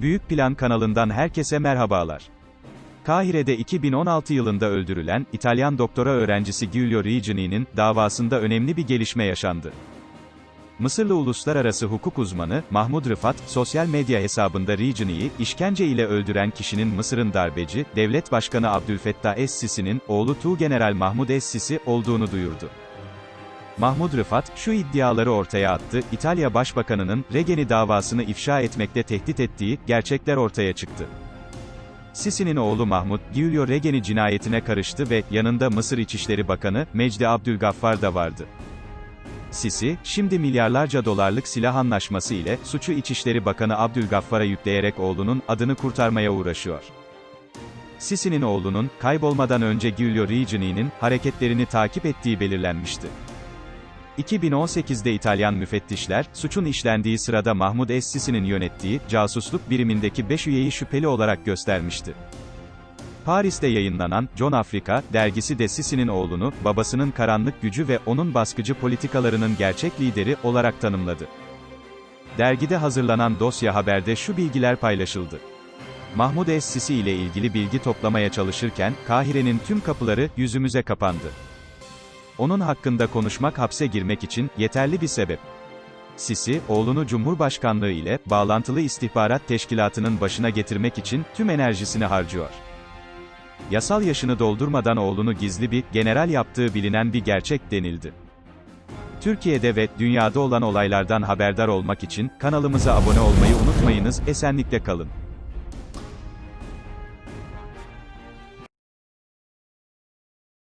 Büyük Plan kanalından herkese merhabalar. Kahire'de 2016 yılında öldürülen, İtalyan doktora öğrencisi Giulio Reggiani'nin davasında önemli bir gelişme yaşandı. Mısırlı uluslararası hukuk uzmanı, Mahmud Rıfat, sosyal medya hesabında Reggiani'yi, işkence ile öldüren kişinin Mısır'ın darbeci, devlet başkanı Abdülfettah Es-Sisi'nin, oğlu Tuğgeneral Mahmud Es-Sisi, olduğunu duyurdu. Mahmud Rıfat, şu iddiaları ortaya attı, İtalya Başbakanı'nın, Regeni davasını ifşa etmekte tehdit ettiği, gerçekler ortaya çıktı. Sisi'nin oğlu Mahmud, Giulio Regeni cinayetine karıştı ve, yanında Mısır İçişleri Bakanı, Mecdi Abdülgaffar da vardı. Sisi, şimdi milyarlarca dolarlık silah anlaşması ile, suçu İçişleri Bakanı Abdülgaffar'a yükleyerek oğlunun, adını kurtarmaya uğraşıyor. Sisi'nin oğlunun, kaybolmadan önce Giulio Reggiani'nin, hareketlerini takip ettiği belirlenmişti. 2018'de İtalyan müfettişler, suçun işlendiği sırada Mahmud Es-Sisi'nin yönettiği, casusluk birimindeki 5 üyeyi şüpheli olarak göstermişti. Paris'te yayınlanan, John Africa, dergisi de Sisi'nin oğlunu, babasının karanlık gücü ve onun baskıcı politikalarının gerçek lideri, olarak tanımladı. Dergide hazırlanan dosya haberde şu bilgiler paylaşıldı. Mahmud Es-Sisi ile ilgili bilgi toplamaya çalışırken, Kahire'nin tüm kapıları, yüzümüze kapandı. Onun hakkında konuşmak hapse girmek için, yeterli bir sebep. Sisi, oğlunu Cumhurbaşkanlığı ile, bağlantılı istihbarat teşkilatının başına getirmek için, tüm enerjisini harcıyor. Yasal yaşını doldurmadan oğlunu gizli bir, general yaptığı bilinen bir gerçek denildi. Türkiye'de ve dünyada olan olaylardan haberdar olmak için, kanalımıza abone olmayı unutmayınız, esenlikle kalın.